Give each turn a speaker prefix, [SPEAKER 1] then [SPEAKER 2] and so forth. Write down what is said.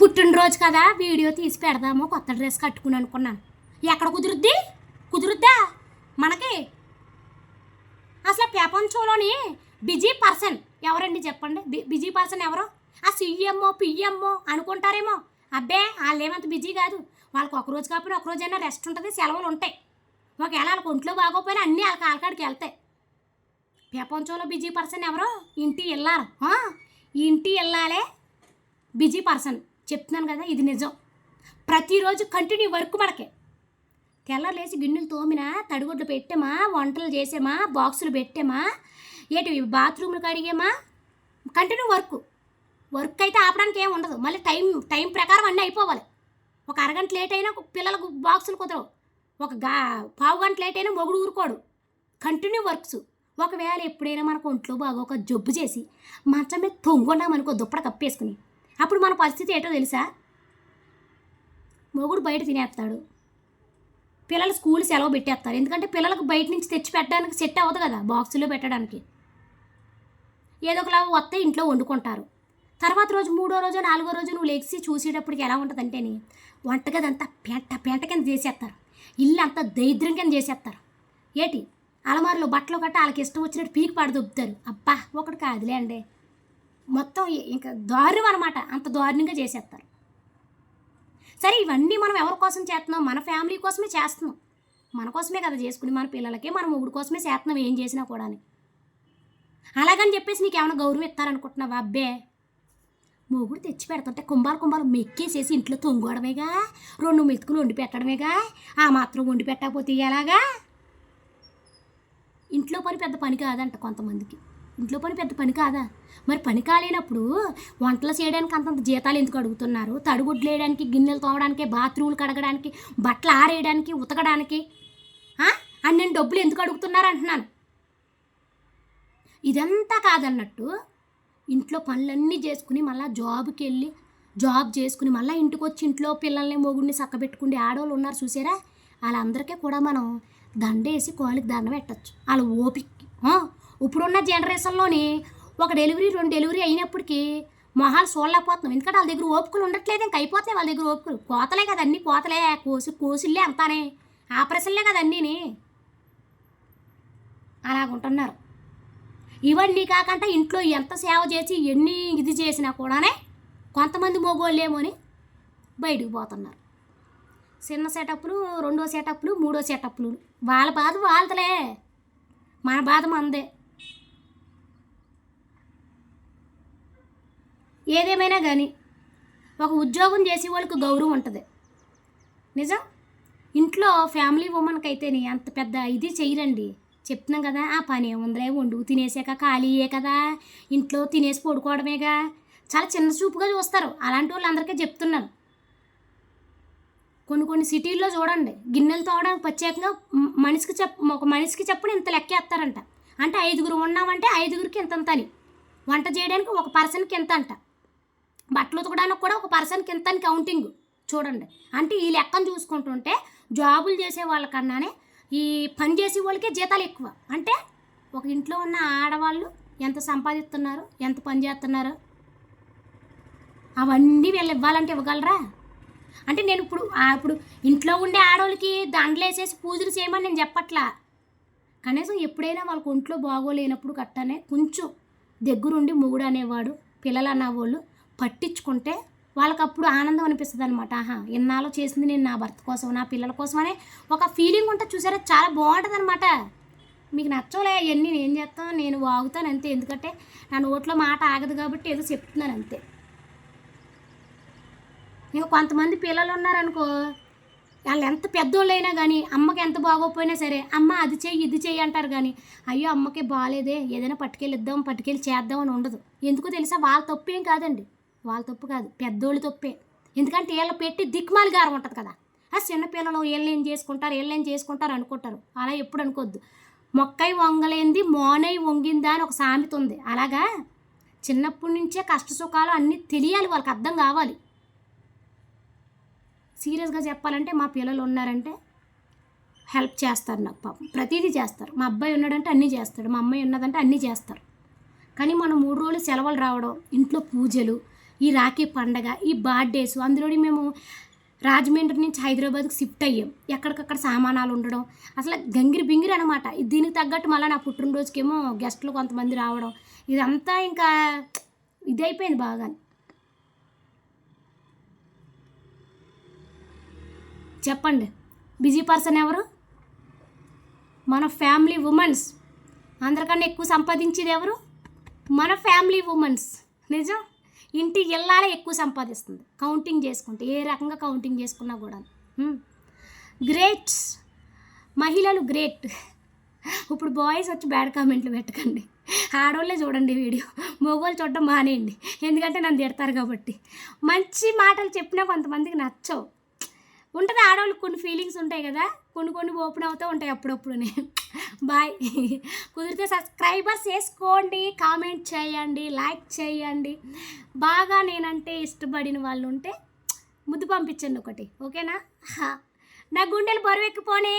[SPEAKER 1] పుట్టినరోజు కదా వీడియో తీసి పెడదాము కొత్త డ్రెస్ కట్టుకుని అనుకున్నాను. ఎక్కడ కుదురుద్ది? కుదురుద్దా? మనకి? అసలు ప్రపంచంలోని బిజీ పర్సన్ ఎవరండి చెప్పండి? బిజీ పర్సన్ ఎవరు? ఆ సీఎంఓ పిఎంఓ అనుకుంటారేమో. అబ్బే వాళ్ళు ఏమంత బిజీ కాదు. వాళ్ళకి ఒక రోజు కాకపోయినా ఒక రెస్ట్ ఉంటుంది సెలవులు ఉంటాయి. ఒకవేళ వాళ్ళకి ఒంట్లో బాగోపోయినా అన్నీ వాళ్ళ కాలకాడికి వెళ్తాయి. ప్రపంచంలో బిజీ పర్సన్ ఎవరు? ఇంటి వెళ్ళారు ఇంటి వెళ్ళాలే బిజీ పర్సన్. చెప్తున్నాను కదా ఇది నిజం. ప్రతిరోజు కంటిన్యూ వర్క్ మనకి. తెల్ల లేచి గిన్నెలు తోమినా తడిగుడ్లు పెట్టామా వంటలు చేసామా బాక్సులు పెట్టామా ఏంటి బాత్రూమ్లు కడిగామా? Continue work. వర్క్ అయితే ఆపడానికి ఏమి ఉండదు. మళ్ళీ టైం టైం ప్రకారం అన్నీ అయిపోవాలి. ఒక అరగంట లేట్ అయినా పిల్లలకు బాక్సులు కుదరవు. ఒక గా పావు గంట లేట్ అయినా మొగుడు ఊరుకోడు. Continue works. ఒకవేళ ఎప్పుడైనా మనకు ఒంట్లో బాగా ఒక జబ్బు చేసి మంచం మీద తొంగున్నామనుకో దుప్పడ కప్పేసుకుని అప్పుడు మన పరిస్థితి ఏంటో తెలుసా? మొగుడు బయట తినేస్తాడు. పిల్లలు స్కూల్ సెలవు పెట్టేస్తారు. ఎందుకంటే పిల్లలకు బయట నుంచి తెచ్చి పెట్టడానికి సెట్ అవ్వదు కదా బాక్సులో పెట్టడానికి. ఏదో ఒకలా వస్తే ఇంట్లో వండుకుంటారు. తర్వాత రోజు మూడో రోజు నాలుగో రోజు నువ్వు లెగ్సి చూసేటప్పటికి ఎలా ఉంటుందంటేని వంటగది అంతా పెంట పెంట కింద చేసేస్తారు. ఇల్లు అంతా దరిద్రం కింద చేసేస్తారు. ఏటి? అలమారులో బట్టలు గట్ట వాళ్ళకి ఇష్టం వచ్చినట్టు పీకి పాడు దొబ్బుతారు అబ్బా ఒకటి కాదులే అండి మొత్తం ఇంకా దారుణం అనమాట అంత దారుణంగా చేసేస్తారు. సరే ఇవన్నీ మనం ఎవరి కోసం చేస్తున్నాం? మన ఫ్యామిలీ కోసమే చేస్తున్నాం. మన కోసమే కదా చేసుకుని మన పిల్లలకి మన మొగుడు కోసమే చేస్తున్నాం ఏం చేసినా కూడా అలాగని చెప్పేసి నీకు ఏమైనా గౌరవం ఇస్తారనుకుంటున్నావా? అబ్బే! మొగుడు తెచ్చి పెడుతుంటే కుంభాలు కుంభాలు మెక్కేసేసి ఇంట్లో తొంగడమేగా రెండు మెతుకులు వండి పెట్టడమేగా ఆ మాత్రం వండి పెట్టకపోతే ఎలాగా? ఇంట్లో పని పెద్ద పని కాదంట కొంతమందికి. ఇంట్లో పని పెద్ద పని కాదా? మరి పని కాలేనప్పుడు వంటలు చేయడానికి అంతంత జీతాలు ఎందుకు అడుగుతున్నారు? తడుగుడ్లు వేయడానికి గిన్నెలు తోమడానికి బాత్రూములు కడగడానికి బట్టలు ఆరేయడానికి ఉతకడానికి అని నేను డబ్బులు ఎందుకు అడుగుతున్నారు అంటున్నాను. ఇదంతా కాదన్నట్టు ఇంట్లో పనులన్నీ చేసుకుని మళ్ళీ జాబ్కి వెళ్ళి జాబ్ చేసుకుని మళ్ళీ ఇంటికి వచ్చి ఇంట్లో పిల్లల్ని మొగుడిని చక్కబెట్టుకునే ఆడవాళ్ళు ఉన్నారు చూసారా? వాళ్ళందరికీ కూడా మనం దండేసి కోళ్ళకి దండం పెట్టచ్చు. వాళ్ళ ఓపిక్కి ఇప్పుడున్న జనరేషన్లోని ఒక డెలివరీ రెండు డెలివరీ అయినప్పటికీ మొహాలు చూడలేకపోతున్నాం ఎందుకంటే వాళ్ళ దగ్గర ఓపికలు ఉండట్లేదు ఇంక అయిపోతున్నాయి వాళ్ళ దగ్గర ఓపికలు. కోతలే కదా అన్నీ కోతలే కోసి కోసిల్లే అంతానే. ఆపరేషన్లే కదా అన్నీని. అలాగుంటున్నారు. ఇవన్నీ కాకుండా ఇంట్లో ఎంత సేవ చేసి ఎన్ని ఇది చేసినా కూడానే కొంతమంది మగోళ్ళేమో అని బయటికి పోతున్నారు. చిన్న సెటప్లు రెండో సెటప్లు మూడో సెటప్లు. వాళ్ళ బాధ వాళ్ళతలే మన బాధ మనదే ఏదేమైనా కానీ ఒక ఉద్యోగం చేసే వాళ్ళకి గౌరవం ఉంటుంది. నిజం? ఇంట్లో ఫ్యామిలీ ఉమెన్కి అయితేనే అంత పెద్ద ఇది చేయరండి. చెప్తున్నాం కదా ఆ పని ఏముందిలే వండు తినేసాక ఖాళీయే కదా ఇంట్లో తినేసి పడుకోవడమేగా. చాలా చిన్న చూపుగా చూస్తారు అలాంటి వాళ్ళందరికీ చెప్తున్నాను. కొన్ని కొన్ని సిటీల్లో చూడండి గిన్నెలు తోవడానికి ప్రత్యేకంగా మనిషికి చెప్ ఒక మనిషికి చెప్పని ఇంత లెక్కేస్తారంట అంటే ఐదుగురు ఉన్నామంటే ఐదుగురికి ఇంత అని వంట చేయడానికి ఒక పర్సన్కి ఎంత అంట బట్టలు ఉతకడానికి కూడా ఒక పర్సన్కి ఇంత కౌంటింగ్ చూడండి. అంటే ఈ లెక్కను చూసుకుంటుంటే జాబులు చేసే వాళ్ళకన్నానే ఈ పని చేసే వాళ్ళకే జీతాలు ఎక్కువ. అంటే ఒక ఇంట్లో ఉన్న ఆడవాళ్ళు ఎంత సంపాదిస్తున్నారు ఎంత పని చేస్తున్నారు? అవన్నీ వీళ్ళు ఇవ్వాలంటే ఇవ్వగలరా? అంటే నేను ఇప్పుడు ఇప్పుడు ఇంట్లో ఉండే ఆడవాళ్ళకి దండలు వేసేసి పూజలు చేయమని నేను చెప్పట్లా. కనీసం ఎప్పుడైనా వాళ్ళకి ఒంట్లో బాగోలేనప్పుడు కట్టనే కొంచెం దగ్గరుండి మొగుడు అనేవాడు పిల్లలు అన్నవాళ్ళు పట్టించుకుంటే వాళ్ళకి అప్పుడు ఆనందం అనిపిస్తుంది అనమాట ఆహా ఇన్నాళ్ళు చేసింది నేను నా భర్త కోసం నా పిల్లల కోసం అనే ఒక ఫీలింగ్ ఉంటుంది చూసారా చాలా బాగుంటుంది అనమాట మీకు నచ్చలే అవన్నీ నేను చేస్తాను నేను వాగుతాను అంతే. ఎందుకంటే నా నోట్లో మాట ఆగదు కాబట్టి ఏదో చెప్తున్నాను అంతే. ఇంకా కొంతమంది పిల్లలు ఉన్నారనుకో వాళ్ళు ఎంత పెద్దోళ్ళైనా కానీ అమ్మకి ఎంత బాగోపోయినా సరే అమ్మ అది చెయ్యి ఇది చెయ్యి అంటారు కానీ అయ్యో అమ్మకి బాగాలేదే ఏదైనా పట్టుకెళ్ళిద్దాం పట్టుకెళ్ళి చేద్దాం అని ఉండదు. ఎందుకు తెలుసా వాళ్ళ తప్పేం కాదండి. వాళ్ళ తప్పు కాదు పెద్దోళ్ళు తప్పే. ఎందుకంటే వీళ్ళ పెట్టి దిక్మాలి గారం ఉంటుంది కదా. ఆ చిన్నపిల్లలు వీళ్ళు ఏం చేసుకుంటారు వీళ్ళు ఏం చేసుకుంటారు అనుకుంటారు. అలా ఎప్పుడు అనుకోవద్దు. మొక్కై వంగలేంది మోనై వంగిందా అని ఒక సామెత ఉంది. అలాగా చిన్నప్పటి నుంచే కష్ట సుఖాలు అన్నీ తెలియాలి వాళ్ళకి అర్థం కావాలి. సీరియస్గా చెప్పాలంటే మా పిల్లలు ఉన్నారంటే హెల్ప్ చేస్తారు నాకు పాపం. ప్రతిదీ చేస్తారు. మా అబ్బాయి ఉన్నాడంటే అన్నీ చేస్తాడు. మా అమ్మాయి ఉన్నదంటే అన్నీ చేస్తారు. కానీ మనం మూడు రోజులు సెలవులు రావడం ఇంట్లో పూజలు ఈ రాఖీ పండగ ఈ బర్త్డేస్ అందులోని మేము రాజమండ్రి నుంచి హైదరాబాద్కి షిఫ్ట్ అయ్యాం. ఎక్కడికక్కడ సామానాలు ఉండడం అసలు గంగిరి బింగిరి అనమాట దీనికి తగ్గట్టు మళ్ళీ నా పుట్టినరోజుకేమో గెస్ట్లు కొంతమంది రావడం ఇదంతా ఇంకా ఇదైపోయింది బాగా. చెప్పండి బిజీ పర్సన్ ఎవరు? మన ఫ్యామిలీ ఉమెన్స్ అందరికన్నా ఎక్కువ సంపాదించేది ఎవరు? మన ఫ్యామిలీ ఉమెన్స్ నిజం? ఇంటి ఇళ్ళాలే ఎక్కువ సంపాదిస్తుంది. కౌంటింగ్ చేసుకుంటే ఏ రకంగా కౌంటింగ్ చేసుకున్నా కూడా. గ్రేట్స్ మహిళలు గ్రేట్ ఇప్పుడు బాయ్స్ వచ్చి బ్యాడ్ కామెంట్లు పెట్టకండి. ఆడవాళ్ళే చూడండి వీడియో. మగవాళ్ళు చూడడం మానేయండి. ఎందుకంటే నన్ను తిడతారు కాబట్టి. మంచి మాటలు చెప్పినా కొంతమందికి నచ్చవు. ఉంటుంది ఆడవాళ్ళకి కొన్ని ఫీలింగ్స్ ఉంటాయి కదా. కొన్ని కొన్ని ఓపెన్ అవుతూ ఉంటాయి అప్పుడప్పుడునే. బాయ్. కుదిరితే సబ్స్క్రైబర్స్ చేసుకోండి కామెంట్ చేయండి లైక్ చేయండి. బాగా నేనంటే ఇష్టపడిన వాళ్ళు ఉంటే ముద్దు పంపించండి ఒకటి. ఓకేనా? నా గుండెలు బరువెక్కిపోనీ